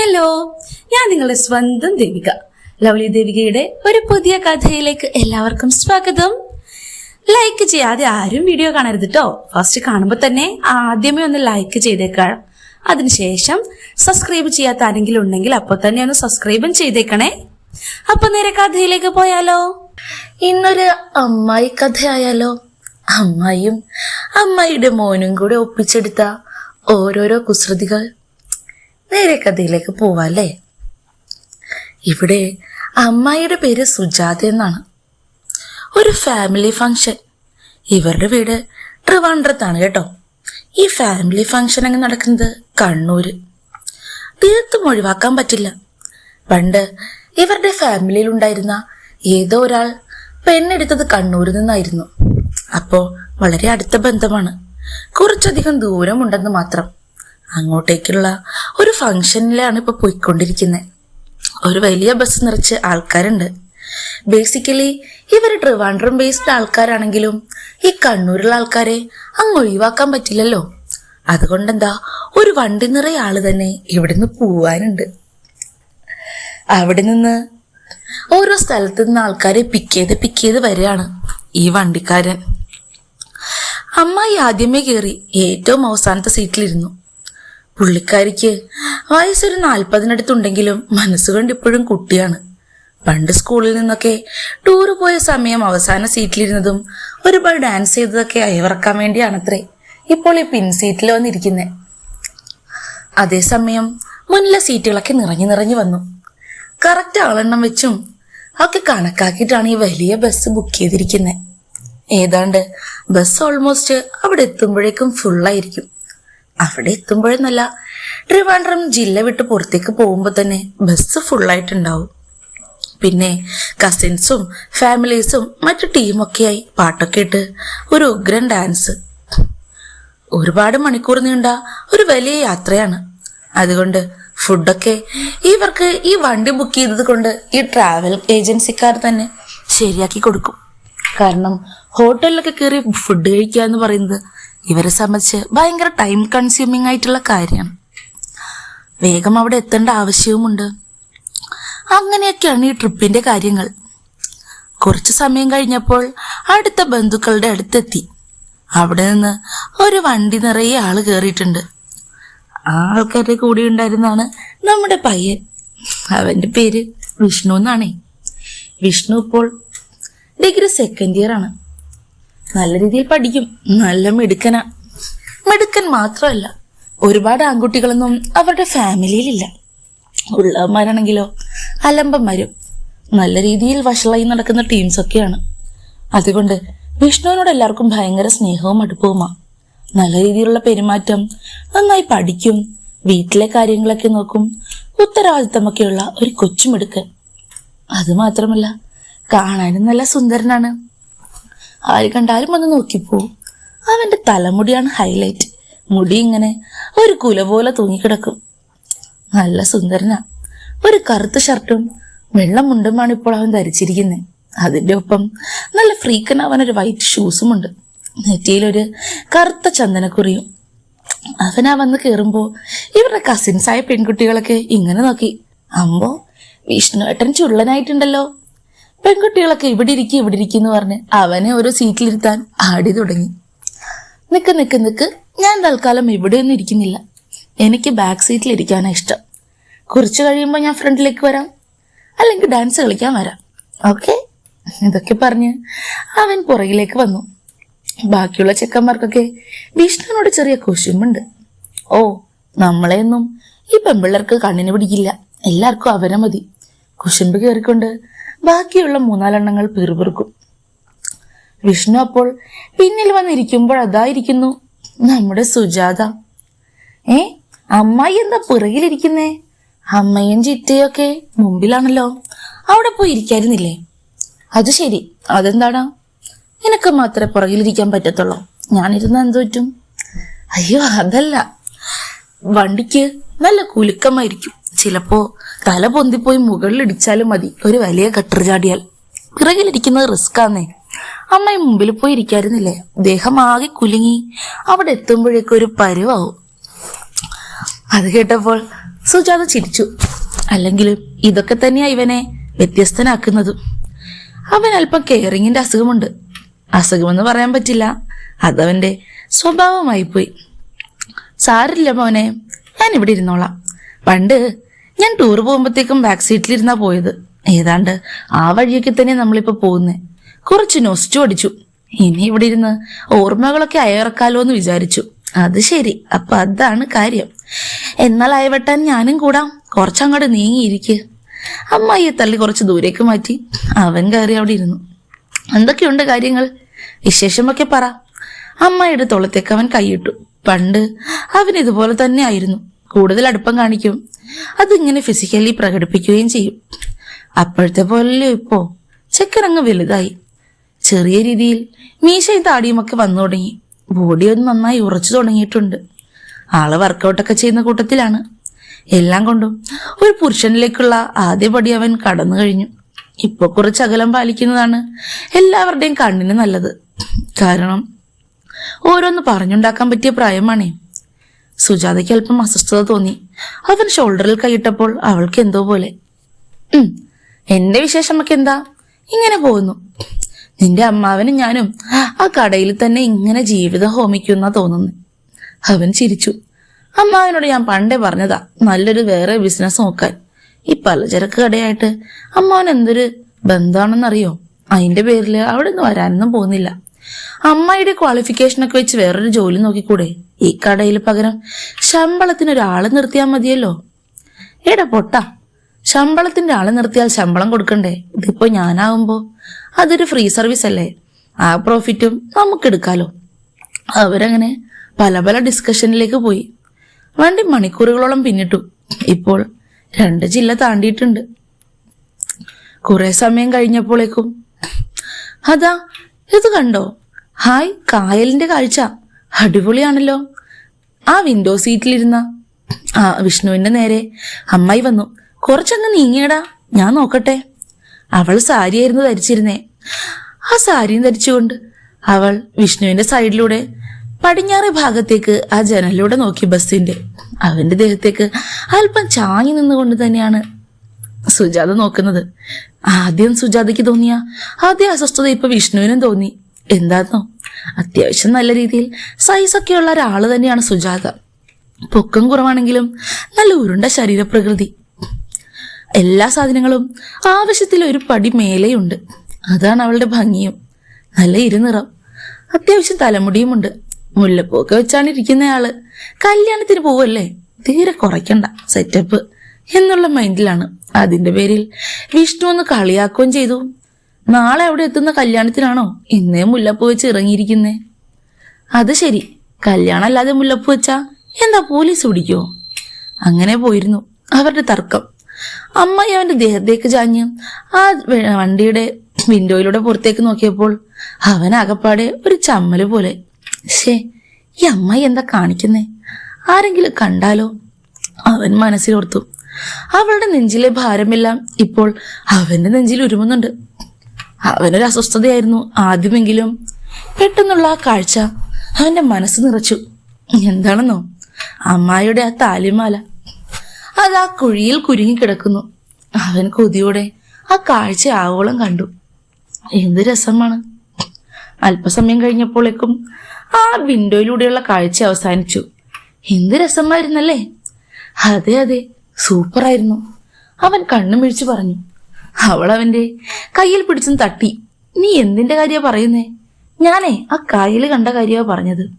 Hello ഞാൻ നിങ്ങളുടെ സ്വന്തം ദേവിക. ലവ്ലി ദേവികയുടെ ഒരു പുതിയ കഥയിലേക്ക് എല്ലാവർക്കും സ്വാഗതം. ലൈക്ക് ചെയ്യാതെ ആരും വീഡിയോ കാണരുത് കേട്ടോ ഫസ്റ്റ് കാണുമ്പോൾ തന്നെ ആദ്യമേ ഒന്ന് ലൈക്ക് ചെയ്തേക്കാം. അതിനുശേഷം സബ്സ്ക്രൈബ് ചെയ്യാത്ത ആരെങ്കിലും ഉണ്ടെങ്കിൽ അപ്പോൾ തന്നെ ഒന്ന് സബ്സ്ക്രൈബും ചെയ്തേക്കണേ. അപ്പൊ നേരെ കഥയിലേക്ക് പോയാലോ? ഇന്നൊരു അമ്മായി കഥയായാലോ? അമ്മായിയും അമ്മായിയുടെ മോനും കൂടെ ഒപ്പിച്ചെടുത്ത ഓരോരോ കുസൃതികൾ. നേരെ കഥയിലേക്ക് പോവാല്ലേ? ഇവിടെ അമ്മായിയുടെ പേര് സുജാത എന്നാണ്. ഒരു ഫാമിലി ഫംഗ്ഷൻ ഇവരുടെ വീട് ട്രിവാൻഡ്രത്താണ് കേട്ടോ. ഈ ഫാമിലി ഫംഗ്ഷൻ അങ്ങ് നടക്കുന്നത്? കണ്ണൂര്. തീർത്തും ഒഴിവാക്കാൻ പറ്റില്ല. പണ്ട് ഇവരുടെ ഫാമിലിയിൽ ഉണ്ടായിരുന്ന ഏതോ ഒരാൾ പെണ്ണെടുത്തത് കണ്ണൂരിൽ നിന്നായിരുന്നു. അപ്പോ വളരെ അടുത്ത ബന്ധമാണ്. കുറച്ചധികം ദൂരമുണ്ടെന്ന് മാത്രം. അങ്ങോട്ടേക്കുള്ള ഒരു ഫംഗ്ഷനിലാണ് ഇപ്പൊ പോയിക്കൊണ്ടിരിക്കുന്നത് ഒരു വലിയ ബസ് നിറച്ച് ആൾക്കാരുണ്ട്. ബേസിക്കലി ഇവർ ട്രിവാൻഡ്രം ബേസ്ഡ് ആൾക്കാരാണെങ്കിലും ഈ കണ്ണൂരുള്ള ആൾക്കാരെ അങ്ങ് ഒഴിവാക്കാൻ പറ്റില്ലല്ലോ. അതുകൊണ്ടെന്താ ഒരു വണ്ടി നിറയെ ആൾ തന്നെ ഇവിടുന്ന് പോവാനുണ്ട്. അവിടെ നിന്ന് ഓരോ സ്ഥലത്തു നിന്ന് ആൾക്കാരെ പിക്ക് ചെയ്ത് പിക്ക് ചെയ്ത് വരികയാണ് ഈ വണ്ടിക്കാരൻ. അമ്മായി ആദ്യമേ കയറി ഏറ്റവും അവസാനത്തെ സീറ്റിലിരുന്നു പുള്ളിക്കാരിക്ക് വയസ്സൊരു നാൽപ്പതിനടുത്തുണ്ടെങ്കിലും മനസ്സുകൊണ്ട് ഇപ്പോഴും കുട്ടിയാണ്. പണ്ട് സ്കൂളിൽ നിന്നൊക്കെ ടൂറ് പോയ സമയം അവസാന സീറ്റിലിരുന്നതും ഒരുപാട് ഡാൻസ് ചെയ്തതൊക്കെ അയവിറക്കാൻ വേണ്ടിയാണത്രേ. ഇപ്പോൾ ഈ പിൻ സീറ്റിൽ വന്നിരിക്കുന്നത് അതേസമയം മുന്നിലെ സീറ്റുകളൊക്കെ നിറഞ്ഞു നിറഞ്ഞു വന്നു. കറക്റ്റ് ആളെണ്ണം വെച്ചും ഒക്കെ കണക്കാക്കിയിട്ടാണ് ഈ വലിയ ബസ് ബുക്ക് ചെയ്തിരിക്കുന്നത് ഏതാണ്ട് ബസ് ഓൾമോസ്റ്റ് അവിടെ എത്തുമ്പോഴേക്കും ഫുള്ളായിരിക്കും അവിടെ എത്തുമ്പോഴെന്നല്ല. ട്രിവാൻഡ്രം ജില്ല വിട്ട് പുറത്തേക്ക് പോകുമ്പോൾ തന്നെ ബസ് ഫുള്ളായിട്ടുണ്ടാവും പിന്നെ കസിൻസും ഫാമിലീസും മറ്റു ടീമൊക്കെയായി പാട്ടൊക്കെ ഇട്ട് ഒരു ഉഗ്രൻ ഡാൻസ് ഒരുപാട് മണിക്കൂർ നീണ്ട ഒരു വലിയ യാത്രയാണ്. അതുകൊണ്ട് ഫുഡൊക്കെ ഇവർക്ക് ഈ വണ്ടി ബുക്ക് ചെയ്തത് കൊണ്ട് ഈ ട്രാവൽ ഏജൻസിക്കാർ തന്നെ ശരിയാക്കി കൊടുക്കും. കാരണം ഹോട്ടലിലൊക്കെ കയറി ഫുഡ് കഴിക്കുക എന്ന് പറയുന്നത് ഇവരെ സംബന്ധിച്ച് ഭയങ്കര ടൈം കൺസ്യൂമിങ് ആയിട്ടുള്ള കാര്യമാണ് വേഗം അവിടെ എത്തേണ്ട ആവശ്യവുമുണ്ട്. അങ്ങനെയൊക്കെയാണ് ഈ ട്രിപ്പിന്റെ കാര്യങ്ങൾ. കുറച്ച് സമയം കഴിഞ്ഞപ്പോൾ അടുത്ത ബന്ധുക്കളുടെ അടുത്തെത്തി. അവിടെ നിന്ന് ഒരു വണ്ടി നിറയെ ആൾ കയറിയിട്ടുണ്ട് ആ ആൾക്കാരുടെ കൂടെ ഉണ്ടായിരുന്നാണ് നമ്മുടെ പയ്യൻ. അവന്റെ പേര് വിഷ്ണു എന്നാണേ. വിഷ്ണു ഇപ്പോൾ ഡിഗ്രി സെക്കൻഡ് ഇയർ ആണ്. നല്ല രീതിയിൽ പഠിക്കും. നല്ല മിടുക്കനാ. മിടുക്കൻ മാത്രമല്ല ഒരുപാട് ആൺകുട്ടികളൊന്നും അവരുടെ ഫാമിലിയിലില്ല. ഉള്ളവന്മാരാണെങ്കിലോ അലമ്പന്മാരും നല്ല രീതിയിൽ വഷളായി നടക്കുന്ന ടീംസൊക്കെയാണ് അതുകൊണ്ട് വിഷ്ണുവിനോട് എല്ലാവർക്കും ഭയങ്കര സ്നേഹവും അടുപ്പവുമാ. നല്ല രീതിയിലുള്ള പെരുമാറ്റം നന്നായി പഠിക്കും വീട്ടിലെ കാര്യങ്ങളൊക്കെ നോക്കും ഉത്തരവാദിത്തമൊക്കെയുള്ള ഒരു കൊച്ചുമിടുക്കൻ അത് മാത്രമല്ല കാണാനും നല്ല സുന്ദരനാണ്. ആര് കണ്ടാലും ഒന്ന് നോക്കിപ്പോവും അവന്റെ തലമുടിയാണ് ഹൈലൈറ്റ് മുടി ഇങ്ങനെ ഒരു കുല പോലെ തൂങ്ങിക്കിടക്കും. നല്ല സുന്ദരനാ. ഒരു കറുത്ത ഷർട്ടും വെള്ള മുണ്ടുമാണ് ഇപ്പോൾ അവൻ ധരിച്ചിരിക്കുന്നത് അതിന്റെ ഒപ്പം നല്ല ഫ്രീക്കനാവാൻ ഒരു വൈറ്റ് ഷൂസും ഉണ്ട്. നെറ്റിയിലൊരു കറുത്ത ചന്ദനക്കുറിയും. അവനാ വന്ന് കയറുമ്പോ ഇവരുടെ കസിൻസായ പെൺകുട്ടികളൊക്കെ ഇങ്ങനെ നോക്കി. അമ്പോ വിഷ്ണുവേട്ടൻ ചുള്ളനായിട്ടുണ്ടല്ലോ. പെൺകുട്ടികളൊക്കെ ഇവിടെ ഇരിക്കും ഇവിടെ ഇരിക്കും എന്ന് പറഞ്ഞ് അവനെ ഓരോ സീറ്റിലിരുത്താൻ ആടി തുടങ്ങി. നിക്ക് നിക്ക് നിക്ക്. ഞാൻ തൽക്കാലം ഇവിടെയൊന്നും ഇരിക്കുന്നില്ല. എനിക്ക് ബാക്ക് സീറ്റിൽ ഇരിക്കാനാണ് ഇഷ്ടം. കുറച്ച് കഴിയുമ്പോൾ ഞാൻ ഫ്രണ്ടിലേക്ക് വരാം. അല്ലെങ്കിൽ ഡാൻസ് കളിക്കാൻ വരാം. ഓക്കെ ഇതൊക്കെ പറഞ്ഞ് അവൻ പുറകിലേക്ക് വന്നു. ബാക്കിയുള്ള ചെക്കന്മാർക്കൊക്കെ വിഷ്ണുവിനോട് ചെറിയ കുശുമുണ്ട് ഓ നമ്മളെയൊന്നും ഈ പെമ്പിള്ളേർക്ക് കണ്ണിന് പിടിക്കില്ല. എല്ലാവർക്കും അവനെ മതി. കുശുമ്പ് കയറിക്കൊണ്ട് ബാക്കിയുള്ള മൂന്നാലെണ്ണങ്ങൾ പിറുപിറുക്കും. വിഷ്ണു അപ്പോൾ പിന്നിൽ വന്നിരിക്കുമ്പോൾ അതായിരിക്കുന്നു നമ്മുടെ സുജാത. ഏ അമ്മായി എന്താ പിറകിലിരിക്കുന്നേ? അമ്മയും ചിറ്റയൊക്കെ മുമ്പിലാണല്ലോ. അവിടെ പോയി ഇരിക്കായിരുന്നില്ലേ? അത് ശരി അതെന്താണ്? നിനക്ക് മാത്രമേ പുറകിലിരിക്കാൻ പറ്റത്തുള്ളൂ. ഞാനിരുന്ന എന്ത് അയ്യോ അതല്ല. വണ്ടിക്ക് നല്ല കുലുക്കമായിരിക്കും. ചിലപ്പോ തല പൊന്തിപ്പോയി മുകളിൽ ഇടിച്ചാലും മതി. ഒരു വലിയ കട്ടർ ചാടിയാൽ. പിറകിലിരിക്കുന്നത് റിസ്ക് ആന്നേ അമ്മ മുമ്പിൽ പോയി ഇരിക്കായിരുന്നില്ലേ? ദേഹം ആകെ കുലുങ്ങി. അവിടെ എത്തുമ്പോഴേക്കും ഒരു പരുവാവും. അത് കേട്ടപ്പോൾ സുജാത ചിരിച്ചു. അല്ലെങ്കിലും ഇതൊക്കെ തന്നെയാ ഇവനെ വ്യത്യസ്തനാക്കുന്നതും. അവൻ അല്പം കെയറിങ്ങിന്റെ അസുഖമുണ്ട്. അസുഖമെന്ന് പറയാൻ പറ്റില്ല. അതവന്റെ സ്വഭാവമായി പോയി സാരില്ല മോനെ. ഞാൻ ഇവിടെ ഇരുന്നോളാം. പണ്ട് ഞാൻ ടൂർ പോകുമ്പോഴത്തേക്കും ബാക്ക് സീറ്റിലിരുന്നാ പോയത്. ഏതാണ്ട് ആ വഴിയൊക്കെ തന്നെ നമ്മളിപ്പോ പോകുന്നേ. കുറച്ച് നൊസ്റ്റു അടിച്ചു. ഇനി ഇവിടെ ഇരുന്ന് ഓർമ്മകളൊക്കെ അയറക്കാലോ എന്ന് വിചാരിച്ചു. അത് ശരി. അപ്പൊ അതാണ് കാര്യം. എന്നാൽ അയവെട്ടാൻ ഞാനും കൂടാം. കുറച്ചങ്ങോട്ട് നീങ്ങിയിരിക്കുക അമ്മായിയെ തള്ളി കുറച്ച് ദൂരേക്ക് മാറ്റി. അവൻ കയറി അവിടെ ഇരുന്നു. എന്തൊക്കെയുണ്ട് കാര്യങ്ങൾ? വിശേഷമൊക്കെ പറ. അമ്മായിയുടെ തോളത്തേക്ക് അവൻ കൈയിട്ടു. പണ്ട് അവൻ ഇതുപോലെ തന്നെ ആയിരുന്നു. കൂടുതൽ അടുപ്പം കാണിക്കും. അതിങ്ങനെ ഫിസിക്കലി പ്രകടിപ്പിക്കുകയും ചെയ്യും. അപ്പോഴത്തെ പോലെ ഇപ്പോ? ചെക്കനങ്ങ് വലുതായി. ചെറിയ രീതിയിൽ മീശയും താടിയുമൊക്കെ വന്നു തുടങ്ങി. ബോഡി ഒന്ന് നന്നായി ഉറച്ചു തുടങ്ങിയിട്ടുണ്ട്. ആൾ വർക്കൗട്ടൊക്കെ ചെയ്യുന്ന കൂട്ടത്തിലാണ്. എല്ലാം കൊണ്ടും ഒരു പുരുഷനിലേക്കുള്ള ആദ്യപടി അവൻ കടന്നു കഴിഞ്ഞു. ഇപ്പൊ കുറച്ച് അകലം പാലിക്കുന്നതാണ് എല്ലാവരുടെയും കണ്ണിന് നല്ലത്. കാരണം ഓരോന്ന് പറഞ്ഞുണ്ടാക്കാൻ പറ്റിയ പ്രായമാണേ. സുജാതയ്ക്ക് അല്പം അസ്വസ്ഥത തോന്നി. അവൻ ഷോൾഡറിൽ കൈയിട്ടപ്പോൾ അവൾക്ക് എന്തോ പോലെ. എന്റെ വിശേഷമൊക്കെ എന്താ? ഇങ്ങനെ പോകുന്നു. നിന്റെ അമ്മാവനും ഞാനും ആ കടയിൽ തന്നെ ഇങ്ങനെ ജീവിതം ഹോമിക്കുന്ന തോന്നുന്നു. അവൻ ചിരിച്ചു. അമ്മാവനോട് ഞാൻ പണ്ടേ പറഞ്ഞതാ നല്ലൊരു വേറെ ബിസിനസ് നോക്കാൻ. ഈ പലചരക്ക് കടയായിട്ട് അമ്മാവൻ എന്തൊരു ബന്ധമാണെന്നറിയോ അതിന്റെ പേരിൽ അവിടെ നിന്ന് വരാനൊന്നും പോകുന്നില്ല. അമ്മായിയുടെ ക്വാളിഫിക്കേഷനൊക്കെ വെച്ച് വേറൊരു ജോലി നോക്കിക്കൂടെ? ഈ കടയിൽ പകരം ശമ്പളത്തിന് ഒരാളെ നിർത്തിയാൽ മതിയല്ലോ? എടാ പൊട്ട ശമ്പളത്തിന്റെ ആളെ നിർത്തിയാൽ ശമ്പളം കൊടുക്കണ്ടേ? ഇതിപ്പോ ഞാനാവുമ്പോ അതൊരു ഫ്രീ സർവീസ് അല്ലേ? ആ പ്രോഫിറ്റും നമുക്ക് എടുക്കാലോ. അവരങ്ങനെ പല പല ഡിസ്കഷനിലേക്ക് പോയി. വണ്ടി മണിക്കൂറുകളോളം പിന്നിട്ടു. ഇപ്പോൾ രണ്ട് ജില്ല താണ്ടിയിട്ടുണ്ട്. കുറെ സമയം കഴിഞ്ഞപ്പോഴേക്കും അതാ ഇത് കണ്ടോ? ഹായ് കായലിന്റെ കാഴ്ച. അടിപൊളിയാണല്ലോ. ആ വിൻഡോ സീറ്റിലിരുന്ന ആ വിഷ്ണുവിന്റെ നേരെ. അമ്മായി വന്നു. കുറച്ചങ്ങ് നീങ്ങിയടാ. ഞാൻ നോക്കട്ടെ. അവൾ സാരിയായിരുന്നു ധരിച്ചിരുന്നേ. ആ സാരിയും ധരിച്ചുകൊണ്ട് അവൾ വിഷ്ണുവിന്റെ സൈഡിലൂടെ പടിഞ്ഞാറ് ഭാഗത്തേക്ക് ആ ജനലിലൂടെ നോക്കി ബസ്സിന്റെ. അവന്റെ ദേഹത്തേക്ക് അല്പം ചാഞ്ഞു നിന്നുകൊണ്ട് തന്നെയാണ് സുജാത നോക്കുന്നത്. ആദ്യം സുജാതയ്ക്ക് തോന്നിയ ആദ്യ അസ്വസ്ഥത ഇപ്പൊ വിഷ്ണുവിനും തോന്നി. എന്താന്നോ? അത്യാവശ്യം നല്ല രീതിയിൽ സൈസൊക്കെയുള്ള ഒരാൾ തന്നെയാണ് സുജാത. പൊക്കം കുറവാണെങ്കിലും നല്ല ഉരുണ്ട ശരീരപ്രകൃതി. എല്ലാ സാധനങ്ങളും ആവശ്യത്തിൽ ഒരു പടി മേലെയുണ്ട്. അതാണ് അവളുടെ ഭംഗിയും. നല്ല ഇരുനിറം. അത്യാവശ്യം തലമുടിയുമുണ്ട്. മുല്ലപ്പൂക്കെ വെച്ചാണ് ഇരിക്കുന്നയാൾ കല്യാണത്തിന് പോവല്ലേ? തീരെ കുറയ്ക്കണ്ട. സെറ്റപ്പ് എന്നുള്ള മൈൻഡിലാണ് അതിന്റെ പേരിൽ വിഷ്ണു ഒന്ന് കളിയാക്കുകയും ചെയ്തു. നാളെ അവിടെ എത്തുന്ന കല്യാണത്തിനാണോ? ഇന്നേ മുല്ലപ്പൂ വെച്ച് ഇറങ്ങിയിരിക്കുന്നേ. അത് ശരി. കല്യാണം അല്ലാതെ മുല്ലപ്പൂ വെച്ചാ എന്താ പോലീസ് പിടിക്കോ? അങ്ങനെ പോയിരുന്നു അവരുടെ തർക്കം. അമ്മായി അവന്റെ ദേഹത്തേക്ക് ചാഞ്ഞ് ആ വണ്ടിയുടെ വിൻഡോയിലൂടെ പുറത്തേക്ക് നോക്കിയപ്പോൾ അവൻ അകപ്പാടെ ഒരു ചമ്മൽ പോലെ. ശേ ഈ അമ്മായി എന്താ കാണിക്കുന്നേ? ആരെങ്കിലും കണ്ടാലോ? അവൻ മനസ്സിലോർത്തു. അവളുടെ നെഞ്ചിലെ ഭാരമെല്ലാം ഇപ്പോൾ അവന്റെ നെഞ്ചിൽ ഉരുമുന്നുണ്ട്. അവനൊരു അസ്വസ്ഥതയായിരുന്നു. ആദ്യമെങ്കിലും പെട്ടെന്നുള്ള ആ കാഴ്ച അവന്റെ മനസ്സ് നിറച്ചു. എന്താണെന്നോ? അമ്മായിയുടെ ആ താലിമാല. അത് ആ കുഴിയിൽ കുരുങ്ങിക്കിടക്കുന്നു അവൻ കൊതിയോടെ ആ കാഴ്ച ആവോളം കണ്ടു. എന്ത് രസമാണ്. അല്പസമയം കഴിഞ്ഞപ്പോഴേക്കും ആ വിൻഡോയിലൂടെയുള്ള കാഴ്ച അവസാനിച്ചു. എന്ത് രസമായിരുന്നല്ലേ? അതെ അതെ സൂപ്പറായിരുന്നു. അവൻ കണ്ണുമിഴിച്ചു പറഞ്ഞു. അവൾ അവന്റെ കയ്യിൽ പിടിച്ചും തട്ടി. നീ എന്തിന്റെ കാര്യമാ പറയുന്നേ? ഞാനേ ആ കായൽ കണ്ട കാര്യമാ പറഞ്ഞത്.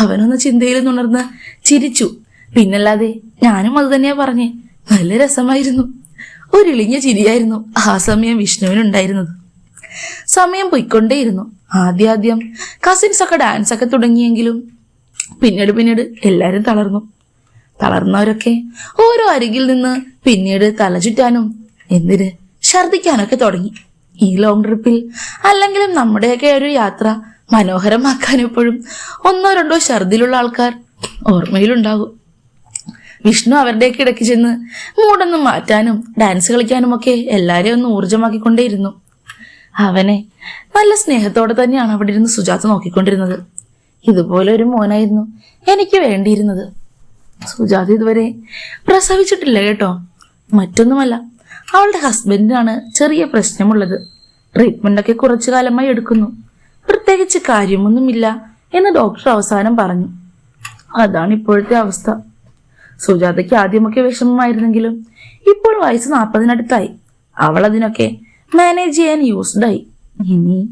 അവനൊന്ന് ചിന്തയിൽ നുണർന്ന് ചിരിച്ചു. പിന്നല്ലാതെ ഞാനും അത് തന്നെയാ പറഞ്ഞേ. നല്ല രസമായിരുന്നു. ഒരിളിഞ്ഞ ചിരിയായിരുന്നു ആ സമയം വിഷ്ണുവിനുണ്ടായിരുന്നത്. സമയം പൊയ്ക്കൊണ്ടേയിരുന്നു. ആദ്യാദ്യം കസിൻസ് ഒക്കെ ഡാൻസ് ഒക്കെ തുടങ്ങിയെങ്കിലും പിന്നീട് പിന്നീട് എല്ലാരും തളർന്നു. തളർന്നവരൊക്കെ ഓരോ അരികിൽ നിന്ന് പിന്നീട് തല ചുറ്റാനും എന്തിന് ഛർദിക്കാനൊക്കെ തുടങ്ങി. ഈ ലോങ് ട്രിപ്പിൽ അല്ലെങ്കിലും നമ്മുടെയൊക്കെ ഒരു യാത്ര മനോഹരമാക്കാൻ എപ്പോഴും ഒന്നോ രണ്ടോ ഛർദിലുള്ള ആൾക്കാർ ഓർമ്മയിലുണ്ടാകും. വിഷ്ണു അവരുടെയൊക്കെ ഇടയ്ക്ക് ചെന്ന് മൂടൊന്ന് മാറ്റാനും ഡാൻസ് കളിക്കാനും ഒക്കെ എല്ലാരെയും ഒന്ന് ഊർജമാക്കിക്കൊണ്ടേയിരുന്നു അവനെ നല്ല സ്നേഹത്തോടെ തന്നെയാണ് അവിടെ ഇരുന്ന് സുജാത നോക്കിക്കൊണ്ടിരുന്നത്. ഇതുപോലെ ഒരു മോനായിരുന്നു എനിക്ക് വേണ്ടിയിരുന്നത്. സുജാത ഇതുവരെ പ്രസവിച്ചിട്ടില്ല കേട്ടോ. മറ്റൊന്നുമല്ല. അവളുടെ ഹസ്ബൻഡിനാണ് ചെറിയ പ്രശ്നമുള്ളത്. ട്രീറ്റ്മെന്റ് ഒക്കെ കുറച്ചു കാലമായി എടുക്കുന്നു. പ്രത്യേകിച്ച് കാര്യമൊന്നുമില്ല എന്ന് ഡോക്ടർ അവസാനം പറഞ്ഞു. അതാണ് ഇപ്പോഴത്തെ അവസ്ഥ. സുജാതയ്ക്ക് ആദ്യമൊക്കെ വിഷമമായിരുന്നെങ്കിലും ഇപ്പോൾ വയസ്സ് നാൽപ്പതിനടുത്തായി. അവൾ അതിനൊക്കെ മാനേജ് ചെയ്യാൻ യൂസ്ഡായി ഇനി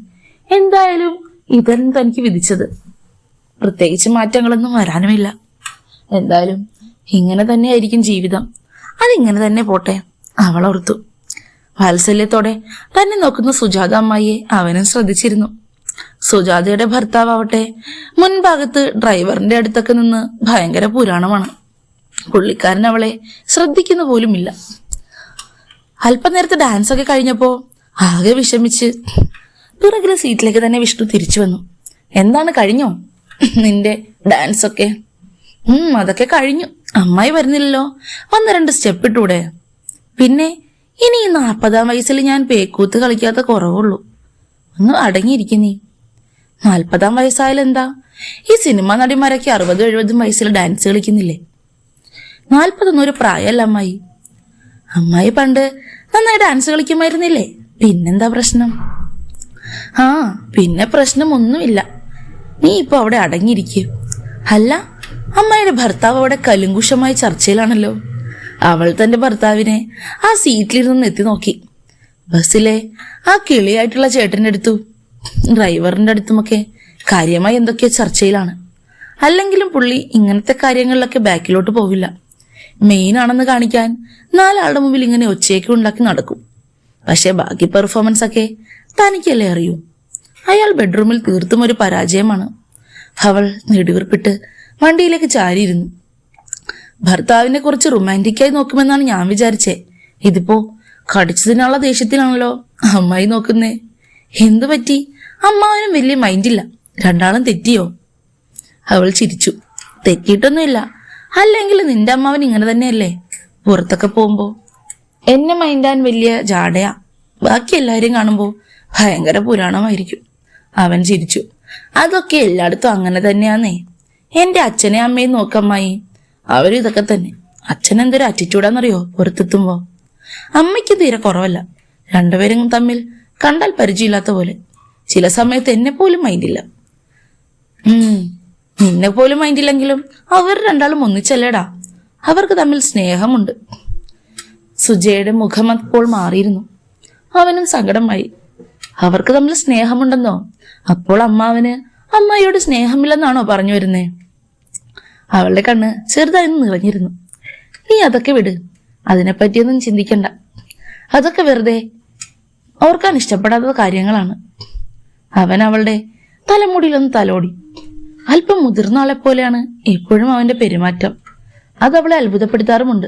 എന്തായാലും ഇതെന്ന് തനിക്ക് വിധിച്ചത്. പ്രത്യേകിച്ച് മാറ്റങ്ങളൊന്നും വരാനുമില്ല. എന്തായാലും ഇങ്ങനെ തന്നെയായിരിക്കും ജീവിതം. അതിങ്ങനെ തന്നെ പോട്ടെ. അവൾ ഓർത്തു വാത്സല്യത്തോടെ തന്നെ നോക്കുന്ന സുജാത അമ്മായിയെ അവനും ശ്രദ്ധിച്ചിരുന്നു. സുജാതയുടെ ഭർത്താവട്ടെ മുൻഭാഗത്ത് ഡ്രൈവറിന്റെ അടുത്തൊക്കെ നിന്ന് ഭയങ്കര പുരാണമാണ്. പുള്ളിക്കാരൻ അവളെ ശ്രദ്ധിക്കുന്ന പോലുമില്ല. അല്പനേരത്തെ ഡാൻസ് ഒക്കെ കഴിഞ്ഞപ്പോ ആകെ വിഷമിച്ച് പിറകിലെ സീറ്റിലേക്ക് തന്നെ വിഷ്ണു തിരിച്ചു വന്നു. എന്താണ് കഴിഞ്ഞോ? നിന്റെ ഡാൻസ് ഒക്കെ? അതൊക്കെ കഴിഞ്ഞു. അമ്മായി വരുന്നില്ലല്ലോ. ഒന്ന് രണ്ട് സ്റ്റെപ്പ് ഇട്ടൂടെ? പിന്നെ ഇനി ഈ നാൽപ്പതാം വയസ്സിൽ ഞാൻ പേക്കൂത്ത് കളിക്കാത്ത കുറവുള്ളൂ. ഒന്ന് അടങ്ങിയിരിക്കുന്നേ നാൽപ്പതാം വയസ്സായാലും എന്താ? ഈ സിനിമാ നടിമാരൊക്കെ അറുപതും എഴുപതും വയസ്സിൽ ഡാൻസ് കളിക്കുന്നില്ലേ? നാൽപ്പതൊന്നും ഒരു പ്രായമല്ല അമ്മായി. അമ്മായി പണ്ട് നന്നായി ഡാൻസ് കളിക്കുമായിരുന്നില്ലേ? പിന്നെന്താ പ്രശ്നം? ആ പിന്നെ പ്രശ്നമൊന്നുമില്ല. നീ ഇപ്പൊ അവിടെ അടങ്ങിയിരിക്കുക അല്ല അമ്മായിയുടെ ഭർത്താവ് അവിടെ കലുങ്കുഷമായ ചർച്ചയിലാണല്ലോ. അവൾ തന്റെ ഭർത്താവിനെ ആ സീറ്റിലിരുന്ന് എത്തി നോക്കി. ബസ്സിലെ ആ കിളിയായിട്ടുള്ള ചേട്ടന്റെ അടുത്തു ഡ്രൈവറിന്റെ അടുത്തുമൊക്കെ കാര്യമായി എന്തൊക്കെയോ ചർച്ചയിലാണ്. അല്ലെങ്കിലും പുള്ളി ഇങ്ങനത്തെ കാര്യങ്ങളിലൊക്കെ ബാക്കിലോട്ട് പോവില്ല. മെയിൻ ആണെന്ന് കാണിക്കാൻ നാലാളുടെ മുമ്പിൽ ഇങ്ങനെ ഒച്ചയൊക്കെ ഉണ്ടാക്കി നടക്കും. പക്ഷെ ബാക്കി പെർഫോമൻസ് ഒക്കെ തനിക്കല്ലേ അറിയൂ. അയാൾ ബെഡ്റൂമിൽ തീർത്തും ഒരു പരാജയമാണ്. അവൾ നെടുവീർപ്പിട്ട് വണ്ടിയിലേക്ക് ചാരിയിരുന്നു. ഭർത്താവിനെ കുറിച്ച് റൊമാന്റിക്കായി നോക്കുമെന്നാണ് ഞാൻ വിചാരിച്ചേ. ഇതിപ്പോ കടിച്ചതിനുള്ള ദേഷ്യത്തിലാണല്ലോ അമ്മായി നോക്കുന്നേ. എന്തു പറ്റി? അമ്മാവനും വലിയ മൈൻഡില്ല രണ്ടാളും തെറ്റിയോ? അവൾ ചിരിച്ചു. തെറ്റിയിട്ടൊന്നുമില്ല. അല്ലെങ്കിൽ നിന്റെ അമ്മാവൻ ഇങ്ങനെ തന്നെയല്ലേ? പുറത്തൊക്കെ പോകുമ്പോ. എന്നെ മൈൻഡാൻ വലിയ ജാടയാ. ബാക്കി എല്ലാവരും കാണുമ്പോൾ ഭയങ്കര പുരാണമായിരിക്കും. അവൻ ചിരിച്ചു. അതൊക്കെ എല്ലായിടത്തും അങ്ങനെ തന്നെയാന്നേ. എന്റെ അച്ഛനെ അമ്മയും. നോക്കമ്മായി അവരും ഇതൊക്കെ തന്നെ. അച്ഛൻ എന്തൊരു ആറ്റിറ്റ്യൂഡാന്നറിയോ പുറത്തെത്തുമ്പോ? അമ്മയ്ക്ക് തീരെ കുറവല്ല. രണ്ടുപേരും തമ്മിൽ കണ്ടാൽ പരിചയമില്ലാത്ത പോലെ. ചില സമയത്ത് എന്നെ പോലും മൈൻഡില്ല. നിന്നെ പോലും മൈൻഡില്ലെങ്കിലും അവർ രണ്ടാളും ഒന്നിച്ചല്ലേടാ. അവർക്ക് തമ്മിൽ സ്നേഹമുണ്ട്. സുജയുടെ മുഖം അപ്പോൾ മാറിയിരുന്നു. അവനും സങ്കടമായി. അവർക്ക് തമ്മിൽ സ്നേഹമുണ്ടെന്നോ? അപ്പോൾ അമ്മാവന് അമ്മായിയോട് സ്നേഹമില്ലെന്നാണോ പറഞ്ഞു വരുന്നേ? അവളുടെ കണ്ണ് ചെറുതായി നിറഞ്ഞിരുന്നു. നീ അതൊക്കെ വിട്. അതിനെപ്പറ്റിയൊന്നും ചിന്തിക്കണ്ട. അതൊക്കെ വെറുതെ ഓർക്കാൻ ഇഷ്ടപ്പെടാത്ത കാര്യങ്ങളാണ്. അവൻ അവളുടെ തലമുടിയിലൊന്ന് തലോടി. അല്പം മുതിർന്ന ആളെ പോലെയാണ് എപ്പോഴും അവന്റെ പെരുമാറ്റം. അത് അവളെ അത്ഭുതപ്പെടുത്താറുമുണ്ട്.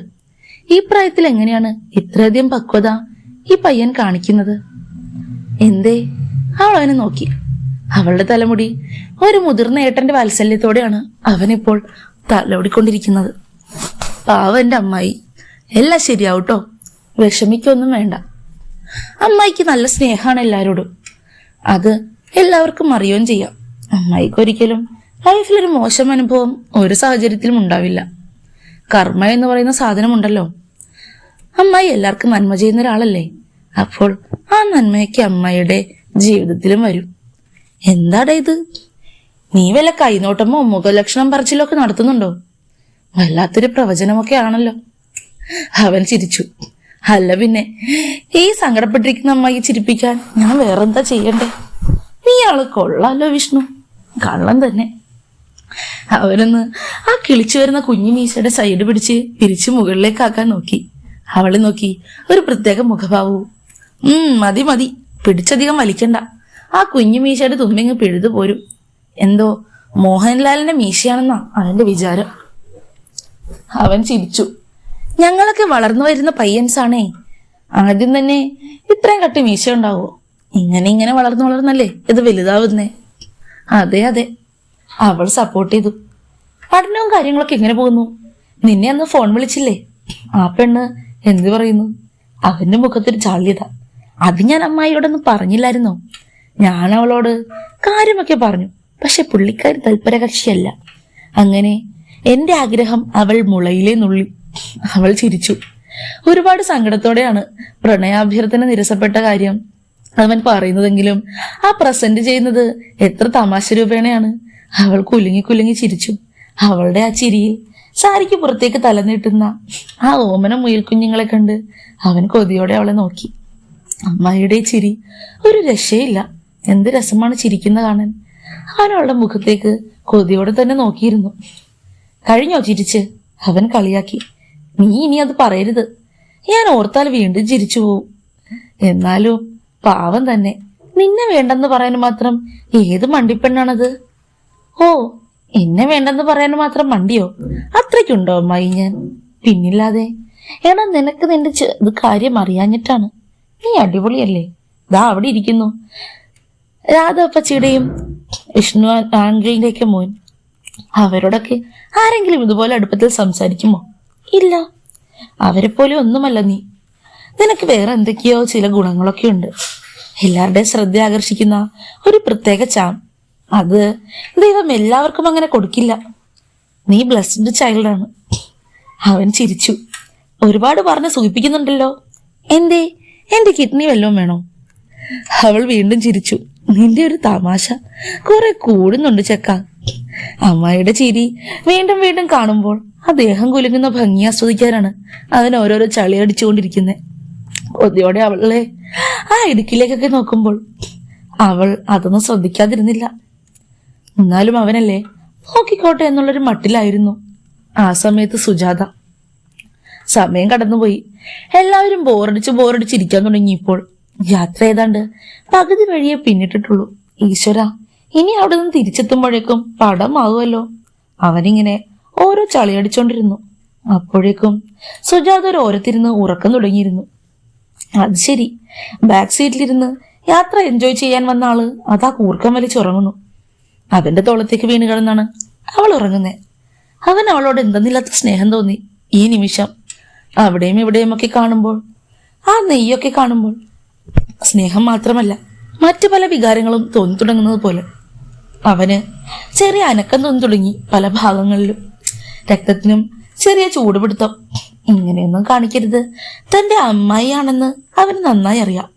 ഈ പ്രായത്തിൽ എങ്ങനെയാണ് ഇത്രയധികം പക്വത ഈ പയ്യൻ കാണിക്കുന്നത്? എന്തേ? അവൾ അവനെ നോക്കി. അവളുടെ തലമുടി ഒരു മുതിർന്ന ഏട്ടന്റെ വാത്സല്യത്തോടെയാണ് അവനിപ്പോൾ തലോടിക്കൊണ്ടിരിക്കുന്നത്. പാവന്റെ അമ്മായി. എല്ലാം ശരിയാവട്ടോ? വിഷമിക്കൊന്നും വേണ്ട. അമ്മായിക്ക് നല്ല സ്നേഹമാണ് എല്ലാവരോടും. അത് എല്ലാവർക്കും അറിയുകയും ചെയ്യാം. അമ്മായിക്ക് ഒരിക്കലും ലൈഫിലൊരു മോശം അനുഭവം ഒരു സാഹചര്യത്തിലും ഉണ്ടാവില്ല. കർമ്മ എന്ന് പറയുന്ന സാധനമുണ്ടല്ലോ. അമ്മായി എല്ലാവർക്കും നന്മ ചെയ്യുന്ന ഒരാളല്ലേ? അപ്പോൾ ആ നന്മയൊക്കെ അമ്മയുടെ ജീവിതത്തിലും വരും. എന്താടാ ഇത്? നീ വല്ല കൈനോട്ടമോ മുഖലക്ഷണം പറച്ചിലൊക്കെ നടത്തുന്നുണ്ടോ? വല്ലാത്തൊരു പ്രവചനമൊക്കെ ആണല്ലോ അവൻ ചിരിച്ചു. അല്ല പിന്നെ ഈ സങ്കടപ്പെട്ടിരിക്കുന്ന അമ്മായി ചിരിപ്പിക്കാൻ ഞാൻ വേറെന്താ ചെയ്യണ്ടേ? നീ ആൾ കൊള്ളാലോ വിഷ്ണു. കള്ളം തന്നെ. അവനൊന്ന് ആ കിളിച്ചു വരുന്ന കുഞ്ഞു മീശയുടെ സൈഡ് പിടിച്ച് തിരിച്ചു മുകളിലേക്കാക്കാൻ നോക്കി. അവളെ നോക്കി ഒരു പ്രത്യേക മുഖഭാവവും. മതി മതി. പിടിച്ചധികം വലിക്കണ്ട. ആ കുഞ്ഞു മീശയുടെ തുമ്മിങ് പിഴുതു പോരും. എന്തോ? മോഹൻലാലിന്റെ മീശയാണെന്നാ അവന്റെ വിചാരം. അവൻ ചിരിച്ചു. ഞങ്ങളൊക്കെ വളർന്നു വരുന്ന പയ്യൻസാണേ. ആദ്യം തന്നെ ഇത്രയും കട്ടി മീശ ഉണ്ടാവോ? ഇങ്ങനെ ഇങ്ങനെ വളർന്നു വളർന്നല്ലേ ഇത് വലുതാവുന്നേ? അതെ അതെ. അവൾ സപ്പോർട്ട് ചെയ്തു. പഠനവും കാര്യങ്ങളൊക്കെ എങ്ങനെ പോകുന്നു. നിന്നെ അന്ന് ഫോൺ വിളിച്ചില്ലേ? ആ പെണ്ണ് എന്ത് പറയുന്നു? അവന്റെ മുഖത്തൊരു ചാള്യത അത് ഞാൻ അമ്മായിയോടൊന്നും പറഞ്ഞില്ലായിരുന്നോ? ഞാൻ അവളോട് കാര്യമൊക്കെ പറഞ്ഞു. പക്ഷെ പുള്ളിക്കാരി തൽപരകക്ഷിയല്ല. അങ്ങനെ എന്റെ ആഗ്രഹം അവൾ മുളയിലേ നുള്ളി അവൾ ചിരിച്ചു. ഒരുപാട് സങ്കടത്തോടെയാണ് പ്രണയാഭ്യർത്ഥന നിരസപ്പെട്ട കാര്യം അവൻ പറയുന്നതെങ്കിലും ആ പ്രസന്റ് ചെയ്യുന്നത് എത്ര തമാശ രൂപേണയാണ്. അവൾ കുലുങ്ങി കുലുങ്ങി ചിരിച്ചു. അവളുടെ ആ ചിരിയിൽ സാരിക്ക് പുറത്തേക്ക് തലനീട്ടുന്ന ആ ഓമന മുയൽ കുഞ്ഞുങ്ങളെ കണ്ട് അവൻ കൊതിയോടെ അവളെ നോക്കി. അമ്മായിയുടെ ചിരി ഒരു രക്ഷയില്ല. എന്ത് രസമാണ് ചിരിക്കുന്ന കാണാൻ. അവൻ അവളുടെ മുഖത്തേക്ക് കൊതിയോടെ തന്നെ നോക്കിയിരുന്നു. കഴിഞ്ഞോ ചിരിച്ച്? അവൻ കളിയാക്കി. നീ ഇനി അത് പറയരുത്. ഞാൻ ഓർത്താൽ വീണ്ടും ചിരിച്ചു പോവും. എന്നാലും പാവം തന്നെ. നിന്നെ വേണ്ടെന്ന് പറയാൻ മാത്രം ഏത് മണ്ടിപ്പെണ്ണാണത്? ഓ എന്നെ വേണ്ടെന്ന് പറയാൻ മാത്രം മണ്ടിയോ? അത്രയ്ക്കുണ്ടോ അമ്മായി ഞാൻ? പിന്നില്ലാതെ. എടാ നിനക്ക് നിന്റെ ഇത് കാര്യം അറിയാഞ്ഞിട്ടാണ്. നീ അടിപൊളിയല്ലേ? ദാ അവിടെ ഇരിക്കുന്നു. രാധപ്പച്ചിയുടെയും വിഷ്ണു ആംഗ്ലിന്റെയൊക്കെ മോൻ. അവരോടൊക്കെ ആരെങ്കിലും ഇതുപോലെ അടുപ്പത്തിൽ സംസാരിക്കുമോ? ഇല്ല. അവരെ പോലെ ഒന്നുമല്ല നീ. നിനക്ക് വേറെ എന്തൊക്കെയോ ചില ഗുണങ്ങളൊക്കെ ഉണ്ട്. എല്ലാവരുടെയും ശ്രദ്ധ ആകർഷിക്കുന്ന ഒരു പ്രത്യേക ചാം അത് ദൈവം എല്ലാവർക്കും അങ്ങനെ കൊടുക്കില്ല. നീ ബ്ലസ്ഡ് ചൈൽഡാണ് അവൻ ചിരിച്ചു. ഒരുപാട് പറഞ്ഞ് സൂചിപ്പിക്കുന്നുണ്ടല്ലോ എന്തേ? എന്റെ കിഡ്നി വല്ലതും വേണോ? അവൾ വീണ്ടും ചിരിച്ചു. നിന്റെ ഒരു തമാശ. കുറെ കൂടുന്നുണ്ട് ചെക്ക. അമ്മായിയുടെ ചിരി വീണ്ടും വീണ്ടും കാണുമ്പോൾ ആ ദേഹം കുലുങ്ങുന്ന ഭംഗി ആസ്വദിക്കാനാണ് അവൻ ഓരോരോ ചളി അടിച്ചുകൊണ്ടിരിക്കുന്നത് കൊതിയോടെ അവളെ ആ ഇടുക്കിലേക്കൊക്കെ നോക്കുമ്പോൾ അവൾ അതൊന്നും ശ്രദ്ധിക്കാതിരുന്നില്ല. എന്നാലും അവനല്ലേ നോക്കിക്കോട്ടെ എന്നുള്ളൊരു മട്ടിലായിരുന്നു ആ സമയത്ത് സുജാത. സമയം കടന്നുപോയി. എല്ലാവരും ബോറടിച്ച് ബോറടിച്ചിരിക്കാൻ തുടങ്ങിയപ്പോൾ യാത്ര ഏതാണ്ട് പകുതി വഴിയെ പിന്നിട്ടിട്ടുള്ളൂ. ഈശ്വര ഇനി അവിടെ നിന്ന് തിരിച്ചെത്തുമ്പോഴേക്കും പടമാവുമല്ലോ അവനിങ്ങനെ ഓരോ ചളിയടിച്ചോണ്ടിരുന്നു അപ്പോഴേക്കും സുജാത ഒരു ഓരത്തിരുന്ന് ഉറക്കം തുടങ്ങിയിരുന്നു. അത് ശരി ബാക്ക് സീറ്റിലിരുന്ന് യാത്ര എൻജോയ് ചെയ്യാൻ വന്ന ആൾ അതാ കൂർക്കം വലിച്ചുറങ്ങുന്നു അവന്റെ തോളത്തേക്ക് വീണ് കിടന്നാണ് അവൾ ഉറങ്ങുന്നേ. അവൻ അവളോട് എന്തെന്നില്ലാത്ത സ്നേഹം തോന്നി. ഈ നിമിഷം അവിടെയും ഇവിടെയും ഒക്കെ കാണുമ്പോൾ ആ നെയ്യൊക്കെ കാണുമ്പോൾ സ്നേഹം മാത്രമല്ല മറ്റു പല വികാരങ്ങളും തോന്നി തുടങ്ങുന്നത് പോലെ. അവന് ചെറിയ അനക്കം തോന്നി തുടങ്ങി പല ഭാഗങ്ങളിലും. രക്തത്തിനും ചെറിയ ചൂടുപിടുത്തം. ഇങ്ങനെയൊന്നും കാണിക്കരുത്. തന്റെ അമ്മായിയാണെന്ന് അവന് നന്നായി അറിയാം.